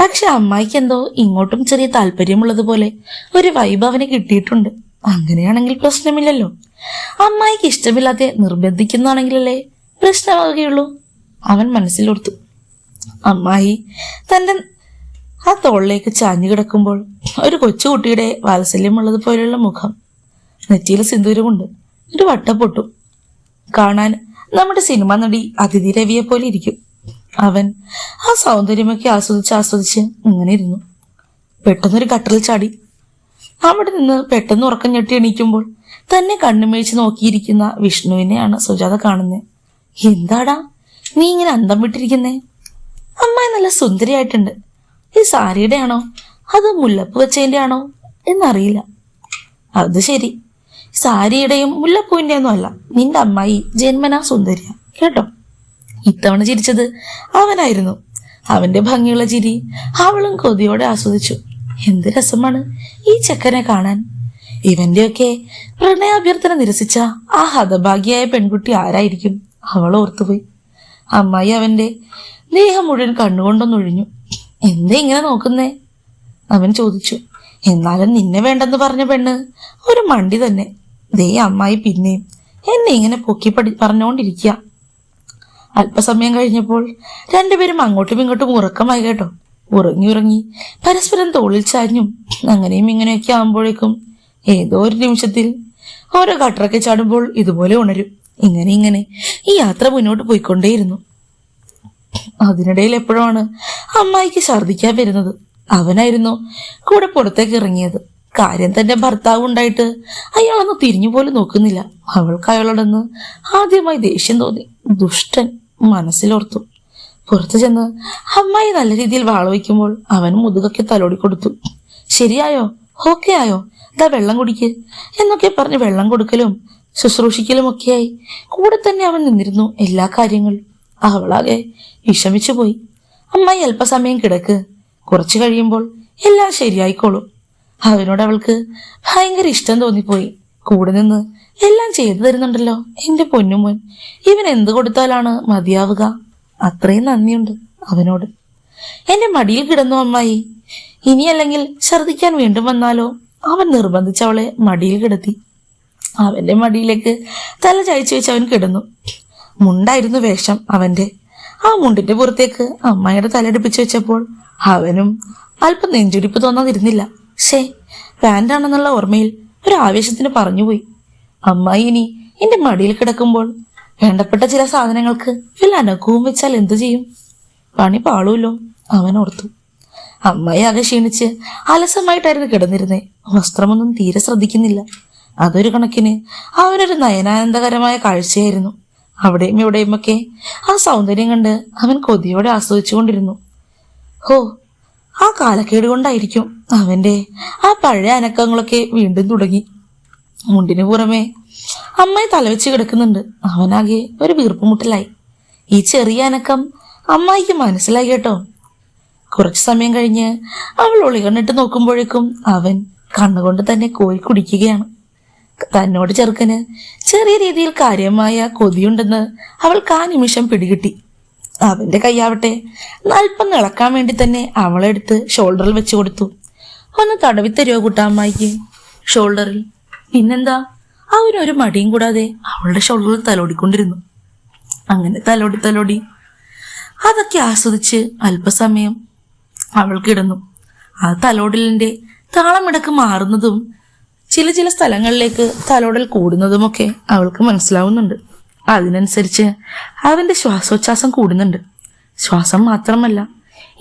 പക്ഷെ അമ്മായിക്ക് എന്തോ ഇങ്ങോട്ടും ചെറിയ താല്പര്യമുള്ളതുപോലെ ഒരു വൈബ് അവന് കിട്ടിയിട്ടുണ്ട്. അങ്ങനെയാണെങ്കിൽ പ്രശ്നമില്ലല്ലോ. അമ്മായിക്ക് ഇഷ്ടമില്ലാതെ നിർബന്ധിക്കുന്നതാണെങ്കിലല്ലേ പ്രശ്നമാവുകയുള്ളൂ അവൻ മനസ്സിലോർത്തു അമ്മായി തന്റെ ആ തോളിലേക്ക് ചാഞ്ഞു കിടക്കുമ്പോൾ ഒരു കൊച്ചുകുട്ടിയുടെ വാത്സല്യമുള്ളത് പോലെയുള്ള മുഖം. നെറ്റിയിൽ സിന്ദൂരമുണ്ട്. ഒരു വട്ടപ്പൊട്ടു. കാണാൻ നമ്മുടെ സിനിമ നടി അതിഥി രവിയെ പോലെ ഇരിക്കും. അവൻ ആ സൗന്ദര്യമൊക്കെ ആസ്വദിച്ച് ആസ്വദിച്ച് ഇങ്ങനെ ഇരുന്നു. പെട്ടെന്നൊരു കട്ടറിൽ ചാടി. അവിടെ നിന്ന് പെട്ടെന്ന് ഉറക്കം ഞെട്ടി എണീക്കുമ്പോൾ തന്നെ കണ്ണുമേച്ച് നോക്കിയിരിക്കുന്ന വിഷ്ണുവിനെയാണ് സുജാത കാണുന്നത് എന്താടാ? നീ ഇങ്ങനെ അന്തം വിട്ടിരിക്കുന്നേ? അമ്മായി നല്ല സുന്ദരിയായിട്ടുണ്ട്. ഈ സാരിയുടെ ആണോ അത് മുല്ലപ്പ് വെച്ചതിന്റെ ആണോ എന്നറിയില്ല. അത് ശരി. സാരിയുടെയും മുല്ലപ്പൂവിന്റെ ഒന്നും അല്ല. നിന്റെ അമ്മായി ജന്മനാ സുന്ദരിയ. കേട്ടോ? ഇത്തവണ ചിരിച്ചത് അവനായിരുന്നു. അവന്റെ ഭംഗിയുള്ള ചിരി അവളും കൊതിയോടെ ആസ്വദിച്ചു. എന്ത് രസമാണ് ഈ ചെക്കനെ കാണാൻ. ഇവന്റെയൊക്കെ പ്രണയാഭ്യർത്ഥന നിരസിച്ച ആ ഹതഭാഗ്യായ പെൺകുട്ടി ആരായിരിക്കും? അവൾ ഓർത്തുപോയി. അമ്മായി അവന്റെ ദേഹം മുഴുവൻ കണ്ണുകൊണ്ടൊന്നൊഴിഞ്ഞു എന്താ ഇങ്ങനെ നോക്കുന്നേ? അവൻ ചോദിച്ചു. എന്നാലും നിന്നെ വേണ്ടെന്ന് പറഞ്ഞ പെണ്ണ് ഒരു മണ്ടി തന്നെ. ദേ അമ്മായി പിന്നെയും എന്നെ ഇങ്ങനെ പൊക്കി പഠി പറഞ്ഞുകൊണ്ടിരിക്കുക അല്പസമയം കഴിഞ്ഞപ്പോൾ രണ്ടുപേരും അങ്ങോട്ടും ഇങ്ങോട്ടും ഉറക്കമായി കേട്ടോ. ഉറങ്ങി ഉറങ്ങി പരസ്പരം തോളിൽ ചാഞ്ഞും അങ്ങനെയും ഇങ്ങനെയൊക്കെ ആകുമ്പോഴേക്കും ഏതോ ഒരു നിമിഷത്തിൽ ഓരോ കട്ടറൊക്കെ ചാടുമ്പോൾ ഇതുപോലെ ഉണരും. ഇങ്ങനെ ഇങ്ങനെ ഈ യാത്ര മുന്നോട്ട് പോയിക്കൊണ്ടേയിരുന്നു. അതിനിടയിൽ എപ്പോഴാണ് അമ്മായിക്ക് ഛർദിക്കാൻ വരുന്നത്? അവനായിരുന്നു കൂടെ പുറത്തേക്ക് ഇറങ്ങിയത്. കാര്യം തന്റെ ഭർത്താവ് ഉണ്ടായിട്ട് അയാളൊന്ന് തിരിഞ്ഞു പോലും നോക്കുന്നില്ല. അവൾക്ക് അയാളോടൊന്ന് ആദ്യമായി ദേഷ്യം തോന്നി. ദുഷ്ടൻ മനസ്സിലോർത്തു. പുറത്തു ചെന്ന് അമ്മായി നല്ല രീതിയിൽ വാളവയ്ക്കുമ്പോൾ അവൻ മുതുകൊക്കെ തലോടി കൊടുത്തു. ശരിയായോ? ഓക്കെ ആയോ? ഇതാ വെള്ളം കുടിക്ക്. എന്നൊക്കെ പറഞ്ഞ് വെള്ളം കൊടുക്കലും ശുശ്രൂഷിക്കലും ഒക്കെയായി. കൂടെ തന്നെ അവൻ നിന്നിരുന്നു എല്ലാ കാര്യങ്ങളും. അവളാകെ വിഷമിച്ചു പോയി. അമ്മായി അല്പസമയം കിടക്ക്. കുറച്ചു കഴിയുമ്പോൾ എല്ലാം ശരിയായിക്കോളും. അവനോട് അവൾക്ക് ഭയങ്കര ഇഷ്ടം തോന്നിപ്പോയി. കൂടെ നിന്ന് എല്ലാം ചെയ്തു തരുന്നുണ്ടല്ലോ എന്റെ പൊന്നുമോൻ ഇവൻ എന്ത് കൊടുത്താലാണ് മതിയാവുക? അത്രയും നന്ദിയുണ്ട് അവനോട്. എന്റെ മടിയിൽ കിടന്നു അമ്മായി. ഇനിയല്ലെങ്കിൽ ഛർദിക്കാൻ വീണ്ടും വന്നാലോ? അവൻ നിർബന്ധിച്ച് അവളെ മടിയിൽ കിടത്തി. അവന്റെ മടിയിലേക്ക് തല ചായച്ചു വെച്ച് അവൻ കിടന്നു. മുണ്ടായിരുന്നു വേഷം അവന്റെ. ആ മുണ്ടിന്റെ പുറത്തേക്ക് അമ്മയുടെ തലയടുപ്പിച്ചു വെച്ചപ്പോൾ അവനും അല്പം നെഞ്ചുടിപ്പ് തോന്നാതിരുന്നില്ല. ഷേ പാന്റാണെന്നുള്ള ഓർമ്മയിൽ ഒരു ആവേശത്തിന് പറഞ്ഞുപോയി. അമ്മായി ഇനി എന്റെ മടിയിൽ കിടക്കുമ്പോൾ വേണ്ടപ്പെട്ട ചില സാധനങ്ങൾക്ക് വല്ല അനക്കവും വെച്ചാൽ എന്തു ചെയ്യും? പണി പാളൂല്ലോ അവൻ ഓർത്തു. അമ്മായി ആകെ ക്ഷീണിച്ച് അലസമായിട്ടായിരുന്നു കിടന്നിരുന്നേ. വസ്ത്രമൊന്നും തീരെ ശ്രദ്ധിക്കുന്നില്ല. അതൊരു കണക്കിന് അവനൊരു നയനാനന്ദകരമായ കാഴ്ചയായിരുന്നു. അവിടെയും ഇവിടെയുമൊക്കെ. ആ സൗന്ദര്യം കണ്ട് അവൻ കൊതിയോടെ ആസ്വദിച്ചുകൊണ്ടിരുന്നു. ഹോ ആ കാലക്കേട് കൊണ്ടായിരിക്കും അവന്റെ ആ പഴയ അനക്കങ്ങളൊക്കെ വീണ്ടും തുടങ്ങി. മുണ്ടിനു പുറമെ അമ്മായി തലവെച്ച് കിടക്കുന്നുണ്ട്. അവനാകെ ഒരു വീർപ്പുമുട്ടലായി. ഈ ചെറിയ അനക്കം അമ്മായിക്ക് മനസ്സിലായി കേട്ടോ. കുറച്ചു സമയം കഴിഞ്ഞ് അവൾ ഒളികണ്ണിട്ട് നോക്കുമ്പോഴേക്കും അവൻ കണ്ണുകൊണ്ട് തന്നെ കോരി കുടിക്കുകയാണ്. തന്നോട് ചെറുക്കന് ചെറിയ രീതിയിൽ കാര്യമായ കൊതിയുണ്ടെന്ന് അവൾക്ക് ആ നിമിഷം പിടികിട്ടി. അവന്റെ കൈയാവട്ടെ. നൽപ്പം നിളക്കാൻ വേണ്ടി തന്നെ അവളെടുത്ത് ഷോൾഡറിൽ വെച്ചു കൊടുത്തു. ഒന്ന് തടവി തരുമോ കുട്ടാമ്മായിക്ക്? ഷോൾഡറിൽ. പിന്നെന്താ? അവനൊരു മടിയും കൂടാതെ അവളുടെ ഷോൾഡറിൽ തലോടിക്കൊണ്ടിരുന്നു. അങ്ങനെ തലോടി തലോടി. അതൊക്കെ ആസ്വദിച്ച് അല്പസമയം അവൾ കിടന്നു. ആ തലോടലിന്റെ താളമിടക്ക് മാറുന്നതും ചില ചില സ്ഥലങ്ങളിലേക്ക് തലോടൽ കൂടുന്നതുമൊക്കെ അവൾക്ക് മനസ്സിലാവുന്നുണ്ട്. അതിനനുസരിച്ച് അവന്റെ ശ്വാസോച്ഛ്വാസം കൂടുന്നുണ്ട്. ശ്വാസം മാത്രമല്ല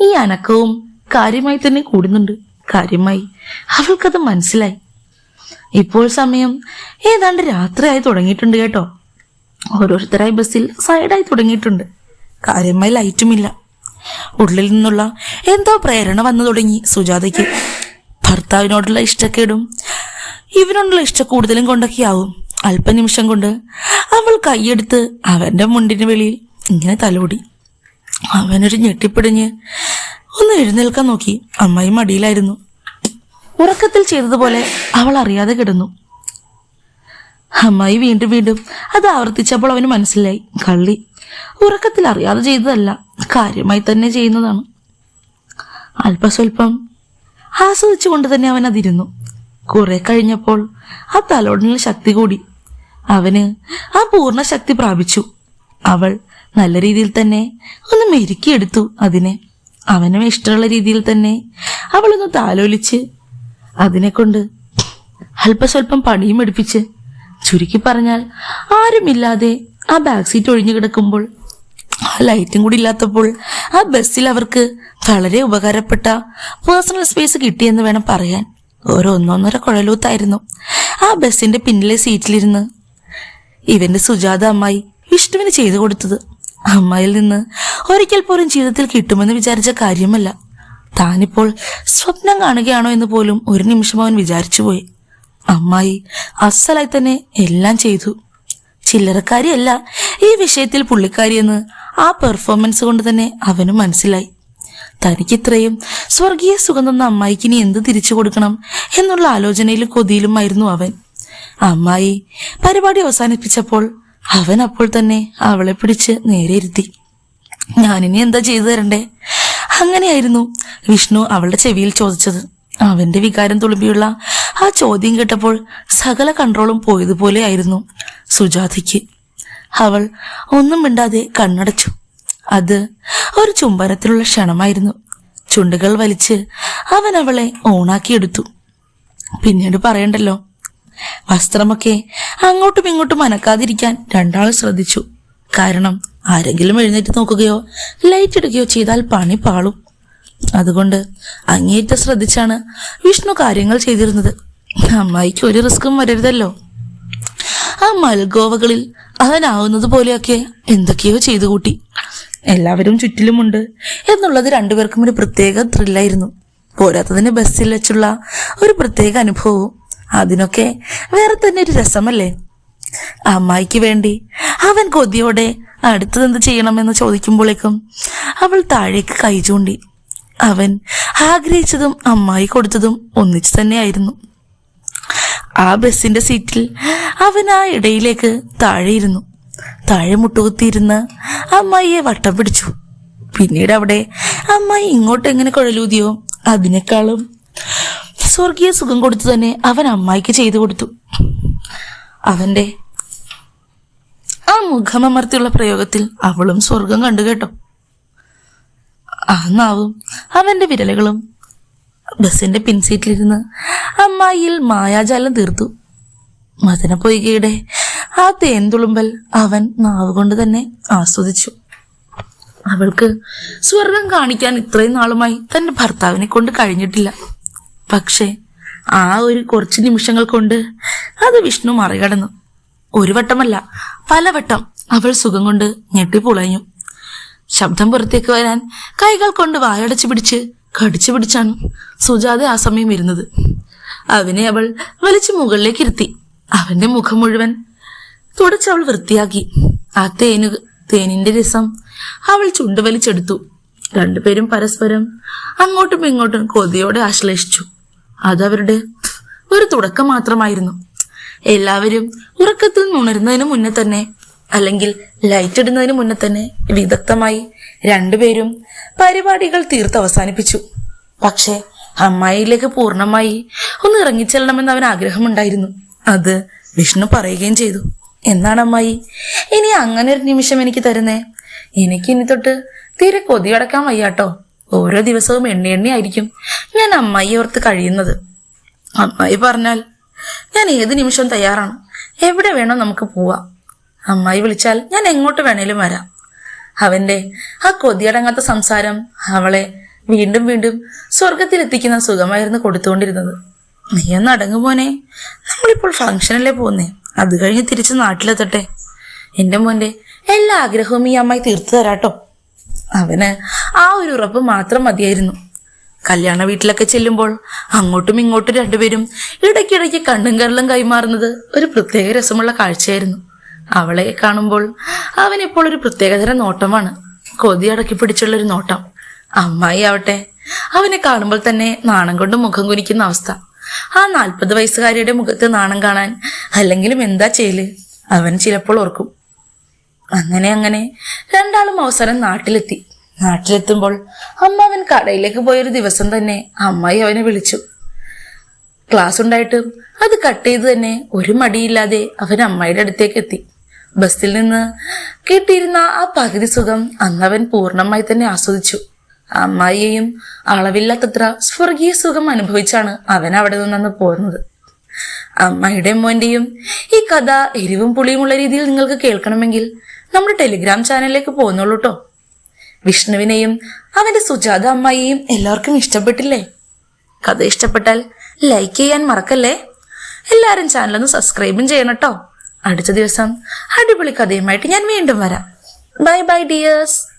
ഈ അനക്കവും കാര്യമായി തന്നെ കൂടുന്നുണ്ട്. കാര്യമായി അവൾക്കത് മനസ്സിലായി. ഇപ്പോൾ സമയം ഏതാണ്ട് രാത്രിയായി തുടങ്ങിയിട്ടുണ്ട് കേട്ടോ. ഓരോരുത്തരായി ബസ്സിൽ സൈഡായി തുടങ്ങിയിട്ടുണ്ട്. കാര്യമായി ലൈറ്റുമില്ല. ഉള്ളിൽ നിന്നുള്ള എന്തോ പ്രേരണ വന്നു തുടങ്ങി സുജാതയ്ക്ക്. ഭർത്താവിനോടുള്ള ഇഷ്ടക്കേടും ഇവനോടുള്ള ഇഷ്ടക്കൂടുതലും കൊണ്ടൊക്കെയാവും. അല്പനിമിഷം കൊണ്ട് അവൾ കൈയെടുത്ത് അവന്റെ മുണ്ടിന് വെളിയിൽ ഇങ്ങനെ തലോടി. അവനൊരു ഞെട്ടിപ്പിടിഞ്ഞ് ഒന്ന് എഴുന്നേൽക്കാൻ നോക്കി. അമ്മായി മടിയിലായിരുന്നു. ഉറക്കത്തിൽ ചെയ്തതുപോലെ അവൾ അറിയാതെ കിടന്നു. അമ്മായി വീണ്ടും വീണ്ടും അത് ആവർത്തിച്ചപ്പോൾ അവന് മനസ്സിലായി. കള്ളി ഉറക്കത്തിൽ അറിയാതെ ചെയ്തതല്ല കാര്യമായി തന്നെ ചെയ്യുന്നതാണ്. അല്പസ്വല്പം ആസ്വദിച്ചുകൊണ്ട് തന്നെ അവൻ അതിരുന്നു കുറെ കഴിഞ്ഞപ്പോൾ ആ തലോടലിന് ശക്തി കൂടി. അവന് ആ പൂർണ ശക്തി പ്രാപിച്ചു. അവൾ നല്ല രീതിയിൽ തന്നെ ഒന്ന് മെരുക്കിയെടുത്തു അതിനെ. അവനും ഇഷ്ടമുള്ള രീതിയിൽ തന്നെ അവളൊന്ന് താലോലിച്ച് അതിനെ കൊണ്ട് അല്പസ്വല്പം പണിയും എടുപ്പിച്ച് ചുരുക്കി പറഞ്ഞാൽ ആരുമില്ലാതെ ആ ബാക്ക് സീറ്റ് ഒഴിഞ്ഞു കിടക്കുമ്പോൾ ആ ലൈറ്റും കൂടി ഇല്ലാത്തപ്പോൾ ആ ബസ്സിൽ അവർക്ക് വളരെ ഉപകാരപ്പെട്ട പേഴ്സണൽ സ്പേസ് കിട്ടിയെന്ന് വേണം പറയാൻ. ഒരു ഒന്നൊന്നര കുഴലൂത്തായിരുന്നു. ആ ബസ്സിന്റെ പിന്നിലെ സീറ്റിലിരുന്ന് ഇവന്റെ സുജാത അമ്മായി വിഷ്ണുവിന് ചെയ്തു കൊടുത്തത്. അമ്മായിൽ നിന്ന് ഒരിക്കൽ പോലും ജീവിതത്തിൽ കിട്ടുമെന്ന് വിചാരിച്ച കാര്യമല്ല. താനിപ്പോൾ സ്വപ്നം കാണുകയാണോ എന്ന് പോലും ഒരു നിമിഷം അവൻ വിചാരിച്ചുപോയി അമ്മായി അസലായി തന്നെ എല്ലാം ചെയ്തു. ചില്ലറക്കാരിയല്ല ഈ വിഷയത്തിൽ പുള്ളിക്കാരിയെന്ന് ആ പെർഫോമൻസ് കൊണ്ട് തന്നെ അവന് മനസ്സിലായി. തനിക്കിത്രയും സ്വർഗീയ സുഖം തന്ന അമ്മായിക്ക് ഇനി എന്ത് തിരിച്ചു കൊടുക്കണം എന്നുള്ള ആലോചനയിലും കൊതിയിലുമായിരുന്നു അവൻ. അമ്മായി പരിപാടി അവസാനിപ്പിച്ചപ്പോൾ അവൻ അപ്പോൾ തന്നെ അവളെ പിടിച്ച് നേരെ ഇരുത്തി. ഞാനിനി എന്താ ചെയ്തു തരണ്ടേ? അങ്ങനെയായിരുന്നു വിഷ്ണു അവളുടെ ചെവിയിൽ ചോദിച്ചത്. അവന്റെ വികാരം തുളുമ്പിയുള്ള ആ ചോദ്യം കേട്ടപ്പോൾ സകല കൺട്രോളും പോയതുപോലെ ആയിരുന്നു സുജാതയ്ക്ക്. അവൾ ഒന്നും മിണ്ടാതെ കണ്ണടച്ചു. അത് ഒരു ചുംബനത്തിലുള്ള ക്ഷണമായിരുന്നു. ചുണ്ടുകൾ വലിച്ച് അവൻ അവളെ ഓണാക്കിയെടുത്തു പിന്നീട് പറയണ്ടല്ലോ വസ്ത്രമൊക്കെ അങ്ങോട്ടും ഇങ്ങോട്ടും അനക്കാതിരിക്കാൻ രണ്ടാൾ ശ്രദ്ധിച്ചു. കാരണം ആരെങ്കിലും എഴുന്നേറ്റ് നോക്കുകയോ ലൈറ്റ് ഇടുകയോ ചെയ്താൽ പണി പാളും. അതുകൊണ്ട് അങ്ങേറ്റം ശ്രദ്ധിച്ചാണ് വിഷ്ണു കാര്യങ്ങൾ ചെയ്തിരുന്നത്. അമ്മായിക്ക് ഒരു റിസ്ക്കും വരരുതല്ലോ. ആ മൽഗോവകളിൽ അവനാവുന്നത് പോലെയൊക്കെ എന്തൊക്കെയോ ചെയ്തു കൂട്ടി എല്ലാവരും ചുറ്റിലുമുണ്ട് എന്നുള്ളത് രണ്ടുപേർക്കും ഒരു പ്രത്യേക ത്രില്ലായിരുന്നു പോരാത്തതിന് ബസ്സിൽ വെച്ചുള്ള ഒരു പ്രത്യേക അനുഭവവും. അതിനൊക്കെ വേറെ തന്നെ ഒരു രസമല്ലേ? അമ്മായിക്ക് വേണ്ടി അവൻ കൊതിയോടെ അടുത്തതെന്ത് ചെയ്യണമെന്ന് ചോദിക്കുമ്പോഴേക്കും അവൾ താഴേക്ക് കൈ ചൂണ്ടി. അവൻ ആഗ്രഹിച്ചതും അമ്മായി കൊടുത്തതും ഒന്നിച്ചു തന്നെയായിരുന്നു. ആ ബസ്സിന്റെ സീറ്റിൽ അവൻ ആ ഇടയിലേക്ക് താഴെ ഇരുന്നു താഴെ മുട്ടുകുത്തിയിരുന്ന് അമ്മായിയെ വട്ടം പിടിച്ചു. പിന്നീട് അവിടെ അമ്മായി ഇങ്ങോട്ട് എങ്ങനെ കുഴലൂതിയോ? അതിനേക്കാളും സ്വർഗീയ സുഖം കൊടുത്തു തന്നെ അവൻ അമ്മായിക്ക് ചെയ്തു കൊടുത്തു. അവന്റെ ആ മുഖമമർത്തിയുള്ള പ്രയോഗത്തിൽ അവളും സ്വർഗം കണ്ടു കേട്ടോ. ആ നാവും അവന്റെ വിരലുകളും ബസിന്റെ പിൻസീറ്റിലിരുന്ന് അമ്മായിയിൽ മായാജാലം തീർത്തു. മദനപ്പൊയ്കയുടെ ആ തേൻതുളുമ്പൽ അവൻ നാവ് കൊണ്ട് തന്നെ ആസ്വദിച്ചു. അവൾക്ക് സ്വർഗം കാണിക്കാൻ ഇത്രയും നാളുമായി തന്റെ ഭർത്താവിനെ കൊണ്ട് കഴിഞ്ഞിട്ടില്ല. പക്ഷേ ആ ഒരു കുറച്ച് നിമിഷങ്ങൾ കൊണ്ട് അത് വിഷ്ണു മറികടന്നു. ഒരു വട്ടമല്ല പലവട്ടം അവൾ സുഖം കൊണ്ട് ഞെട്ടിപ്പുളഞ്ഞു. ശബ്ദം പുറത്തേക്ക് വരാൻ കൈകൾ കൊണ്ട് വായടച്ചു പിടിച്ച് കടിച്ചു പിടിച്ചാണ് സുജാത ആ സമയം ഇരുന്നത്. അവനെ അവൾ വലിച്ചു മുകളിലേക്ക് ഇരുത്തി. അവന്റെ മുഖം മുഴുവൻ തുടച്ചവൾ വൃത്തിയാക്കി. ആ തേനു തേനിന്റെ രസം അവൾ ചുണ്ടുവലിച്ചെടുത്തു. രണ്ടുപേരും പരസ്പരം അങ്ങോട്ടും ഇങ്ങോട്ടും കൊതിയോടെ ആശ്ലേഷിച്ചു. അതവരുടെ ഒരു തുടക്കം മാത്രമായിരുന്നു. എല്ലാവരും ഉറക്കത്തിൽ നിന്നുണരുന്നതിന് മുന്നേ തന്നെ അല്ലെങ്കിൽ ലൈറ്റ് ഇടുന്നതിന് മുന്നേ തന്നെ വിദഗ്ധമായി രണ്ടുപേരും പരിപാടികൾ തീർത്ത് അവസാനിപ്പിച്ചു. പക്ഷേ അമ്മായിയിലേക്ക് പൂർണമായി ഒന്ന് ഇറങ്ങിച്ചെല്ലണമെന്ന് അവൻ ആഗ്രഹമുണ്ടായിരുന്നു. അത് വിഷ്ണു പറയുകയും ചെയ്തു. എന്നാണ് അമ്മായി ഇനി അങ്ങനെ ഒരു നിമിഷം എനിക്ക് തരുന്നേ? എനിക്ക് ഇനി തൊട്ട് തീരെ കൊതിയടക്കാൻ വയ്യാട്ടോ. ഓരോ ദിവസവും എണ്ണി എണ്ണി ആയിരിക്കും ഞാൻ അമ്മായി ഓർത്ത് കഴിയുന്നത്. അമ്മായി പറഞ്ഞാൽ ഞാൻ ഏത് നിമിഷം തയ്യാറാണ്? എവിടെ വേണോ നമുക്ക് പോവാം. അമ്മായി വിളിച്ചാൽ ഞാൻ എങ്ങോട്ട് വേണേലും വരാം. അവന്റെ ആ കൊതിയടങ്ങാത്ത സംസാരം അവളെ വീണ്ടും വീണ്ടും സ്വർഗത്തിലെത്തിക്കുന്ന സുഖമായിരുന്നു കൊടുത്തുകൊണ്ടിരുന്നത്. നീ ഒന്ന് അടങ്ങു മോനെ നമ്മളിപ്പോൾ ഫംഗ്ഷനല്ലേ പോകുന്നേ? അത് കഴിഞ്ഞ് തിരിച്ച് നാട്ടിലെത്തട്ടെ. എന്റെ മോന്റെ എല്ലാ ആഗ്രഹവും ഈ അമ്മായി തീർത്തു തരാട്ടോ. അവന് ആ ഒരു ഉറപ്പ് മാത്രം മതിയായിരുന്നു. കല്യാണ വീട്ടിലൊക്കെ ചെല്ലുമ്പോൾ അങ്ങോട്ടും ഇങ്ങോട്ടും രണ്ടുപേരും ഇടയ്ക്കിടയ്ക്ക് കണ്ണും കരളും കൈമാറുന്നത് ഒരു പ്രത്യേക രസമുള്ള കാഴ്ചയായിരുന്നു. അവളെ കാണുമ്പോൾ അവനിപ്പോൾ ഒരു പ്രത്യേകതരം നോട്ടമാണ്. കൊതി അടക്കി പിടിച്ചുള്ള ഒരു നോട്ടം. അമ്മായി ആവട്ടെ അവനെ കാണുമ്പോൾ തന്നെ നാണം കൊണ്ട് മുഖം കുനിക്കുന്ന അവസ്ഥ. ആ നാൽപ്പത് വയസ്സുകാരിയുടെ മുഖത്ത് നാണം കാണാൻ അല്ലെങ്കിലും എന്താ ചെയ്യൽ? അവൻ ചിലപ്പോൾ ഓർക്കും. അങ്ങനെ അങ്ങനെ രണ്ടാളും അവസരം നാട്ടിലെത്തി. നാട്ടിലെത്തുമ്പോൾ അമ്മ അവൻ കടയിലേക്ക് പോയൊരു ദിവസം തന്നെ അമ്മായി അവനെ വിളിച്ചു. ക്ലാസ് ഉണ്ടായിട്ടും അത് കട്ട് ചെയ്ത് തന്നെ ഒരു മടിയില്ലാതെ അവൻ അമ്മയുടെ അടുത്തേക്ക് എത്തി. ബസ്സിൽ നിന്ന് കിട്ടിയിരുന്ന ആ പകുതി സുഖം അന്നവൻ പൂർണമായി തന്നെ ആസ്വദിച്ചു. അമ്മായിയെയും അളവില്ലാത്തത്ര സ്വർഗീയ സുഖം അനുഭവിച്ചാണ് അവൻ അവിടെ നിന്നു പോരുന്നത്. അമ്മയുടെ മോന്റെയും ഈ കഥ എരിവും പുളിയുമുള്ള രീതിയിൽ നിങ്ങൾക്ക് കേൾക്കണമെങ്കിൽ നമ്മുടെ ടെലിഗ്രാം ചാനലിലേക്ക് പോകുന്നുള്ളൂ കേട്ടോ വിഷ്ണുവിനെയും അവന്റെ സുജാത അമ്മായിയെയും എല്ലാവർക്കും ഇഷ്ടപ്പെട്ടില്ലേ? കഥ ഇഷ്ടപ്പെട്ടാൽ ലൈക്ക് ചെയ്യാൻ മറക്കല്ലേ? എല്ലാവരും ചാനലൊന്ന് സബ്സ്ക്രൈബും ചെയ്യണം കേട്ടോ അടുത്ത ദിവസം അടിപൊളി കഥയുമായിട്ട് ഞാൻ വീണ്ടും വരാം. Bye bye dears.